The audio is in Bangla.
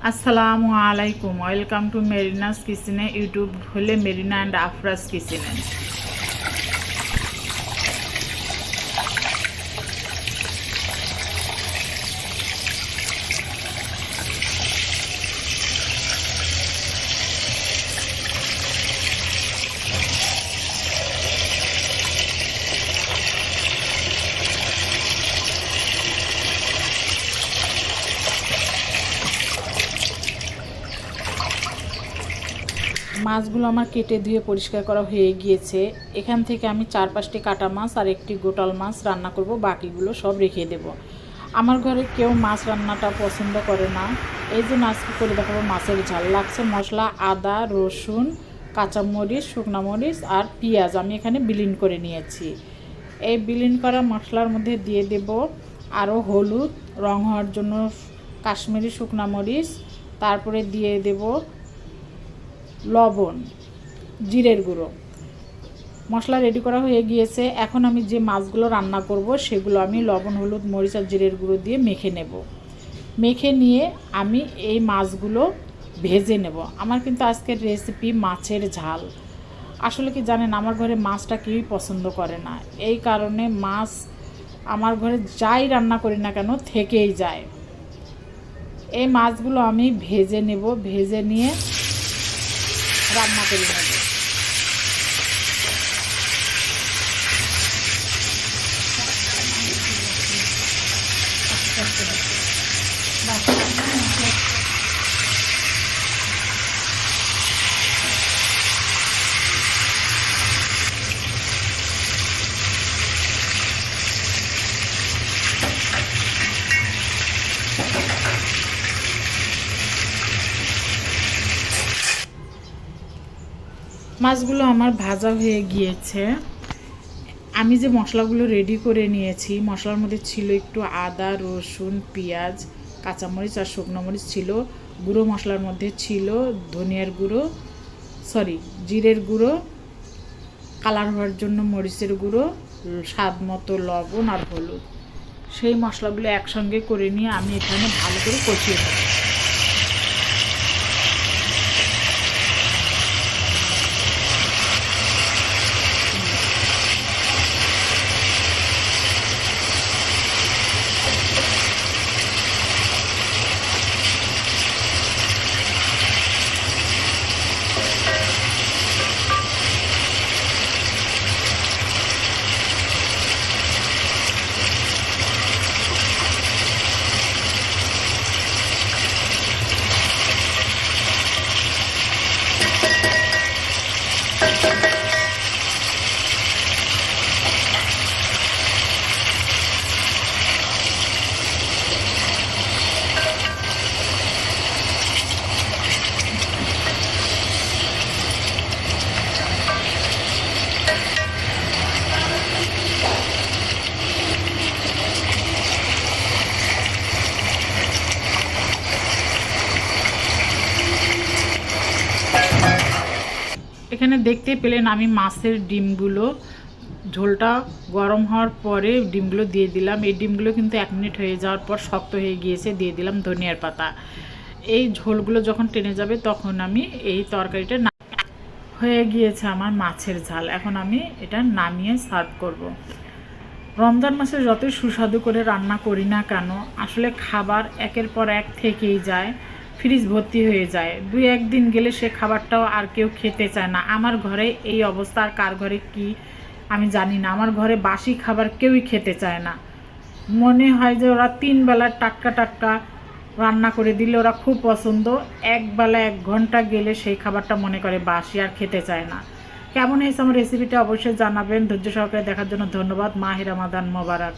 আসসালামু আলাইকুম ওয়েলকাম টু মেরিনাস কিচেনে ইউটিউব হলে মেরিনা অ্যান্ড আফরাজ কিচেনে মাছগুলো আমার কেটে ধুয়ে পরিষ্কার করা হয়ে গিয়েছে। এখান থেকে আমি চার পাঁচটি কাটা মাছ আর একটি গোটাল মাছ রান্না করব, বাকিগুলো সব রেখে দেব। আমার ঘরে কেউ মাছ রান্নাটা পছন্দ করে না। এই যে আজকে করে দেখাবো মাছের ঝাল। লাগছে মশলা, আদা, রসুন, কাঁচামরিচ, শুকনা মরিচ আর পেঁয়াজ। আমি এখানে বিলীন করে নিয়েছি। এই বিলীন করা মশলার মধ্যে দিয়ে দেব আরও হলুদ, রং হওয়ার জন্য কাশ্মীরি শুকনা মরিচ, তারপরে দিয়ে দেব লবণ, জিরের গুঁড়ো। মশলা রেডি করা হয়ে গিয়েছে। এখন আমি যে মাছগুলো রান্না করব, সেগুলো আমি লবণ, হলুদ, মরিচ আর জিরের গুঁড়ো দিয়ে মেখে নেব। মেখে নিয়ে আমি এই মাছগুলো ভেজে নেব। আমার কিন্তু আজকের রেসিপি মাছের ঝাল। আসলে কি জানেন, আমার ঘরে মাছটা কেউই পছন্দ করে না। এই কারণে মাছ আমার ঘরে যাই রান্না করি না কেন, থেকেই যায়। এই মাছগুলো আমি ভেজে নেব। ভেজে নিয়ে রান্না করে নেব। মাছগুলো আমার ভাজা হয়ে গিয়েছে। আমি যে মশলাগুলো রেডি করে নিয়েছি, মশলার মধ্যে ছিল একটু আদা, রসুন, পেঁয়াজ, কাঁচামরিচ আর শুকনো মরিচ ছিল। গুঁড়ো মশলার মধ্যে ছিল ধনিয়ার গুঁড়ো সরি জিরের গুঁড়ো কালার হওয়ার জন্য মরিচের গুঁড়ো, স্বাদ মতো লবণ আর হলুদ। সেই মশলাগুলো একসঙ্গে করে নিয়ে আমি এখানে ভালো করে কষিয়ে নেব। এখানে দেখতে পেলেন আমি মাছের ডিমগুলো। ঝোলটা গরম হওয়ার পরে ডিমগুলো দিয়ে দিলাম। এই ডিমগুলো কিন্তু এক মিনিট হয়ে যাওয়ার পর শক্ত হয়ে গিয়েছে, দিয়ে দিলাম ধনিয়ার পাতা। এই ঝোলগুলো যখন টেনে যাবে তখন আমি এই তরকারিটা হয়ে গিয়েছে আমার মাছের ঝাল। এখন আমি এটা নামিয়ে সার্ভ করব। রমজান মাসে যতই সুস্বাদু করে রান্না করি না কেন, আসলে খাবার একের পর এক থেকেই যায়। ফ্রিজ ভর্তি হয়ে যায়। দুই একদিন গেলে সে খাবারটাও আর কেউ খেতে চায় না। আমার ঘরে এই অবস্থা আর কার ঘরে কি আমি জানি না। আমার ঘরে বাসি খাবার কেউই খেতে চায় না। মনে হয় যে ওরা তিন বেলার টাটকা টাটকা রান্না করে দিলে ওরা খুব পছন্দ। এক বেলা এক ঘণ্টা গেলে সেই খাবারটা মনে করে বাসি আর খেতে চায় না। কেমন হয়েছে আমার রেসিপিটা অবশ্যই জানাবেন। ধৈর্য সহকারে দেখার জন্য ধন্যবাদ। মাহির রমাদান মোবারক।